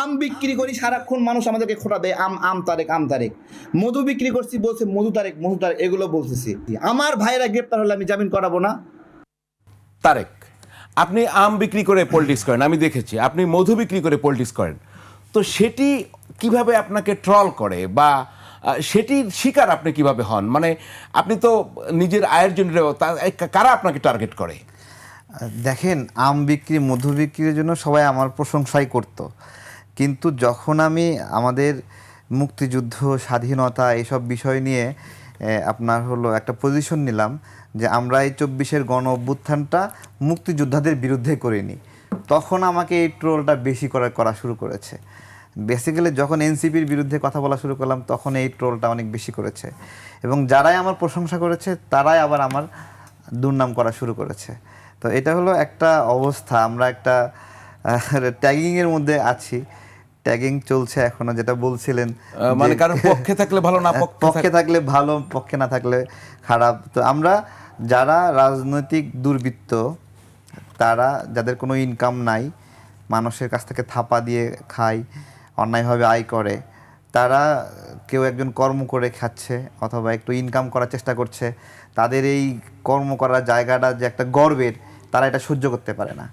আম বিক্রি করি সারাক্ষণ মানুষ আমাদেরকে খোটা দেয় আম আম তারেক আম তারেক মধু বিক্রি করছি বলছে মধু তারেক মধু তারেক এগুলো বলতেছি। আমার ভাইরা গ্রেপ্তার হলে আমি জামিন করাবো না। তারেক আপনি আম বিক্রি করে পলিটিক্স করেন আমি দেখেছি আপনি মধু বিক্রি করে পলিটিক্স করেন। তো সেটি কীভাবে আপনাকে ট্রল করে বা সেটির শিকার আপনি কীভাবে হন? মানে আপনি তো নিজের আয়ের জন্য কারা আপনাকে টার্গেট করে? দেখেন আম বিক্রি মধু বিক্রির জন্য সবাই আমার প্রশংসাই করত। কিন্তু যখন আমি আমাদের মুক্তিযুদ্ধ, স্বাধীনতা এসব বিষয় নিয়ে আপনার হলো একটা পজিশন নিলাম যে আমরা এই চব্বিশের গণ অভ্যুত্থানটা মুক্তিযোদ্ধাদের বিরুদ্ধে করিনি। তখন আমাকে এই ট্রোলটা বেশি করা করা শুরু করেছে। বেসিক্যালি যখন এনসিপির বিরুদ্ধে কথা বলা শুরু করলাম, তখন এই ট্রোলটা অনেক বেশি করেছে। এবং যারাই আমার প্রশংসা করেছে, তারাই আবার আমার দুর্নাম করা শুরু করেছে। তো এটা হলো একটা অবস্থা। আমরা একটা ট্যাগিংয়ের মধ্যে আছি। ট্যাগিং চলছে এখনও যেটা বলছিলেন মানে কারণ পক্ষে থাকলে ভালো না পক্ষে পক্ষে থাকলে ভালো পক্ষে না থাকলে খারাপ। তো আমরা যারা রাজনৈতিক দুর্বৃত্ত তারা যাদের কোনো ইনকাম নাই মানুষের কাছ থেকে থাপা দিয়ে খায় অন্যায়ভাবে আয় করে তারা কেউ একজন কর্ম করে খাচ্ছে অথবা একটু ইনকাম করার চেষ্টা করছে তাদের এই কর্ম করার জায়গাটা যে একটা গর্বের তারা এটা সহ্য করতে পারে না।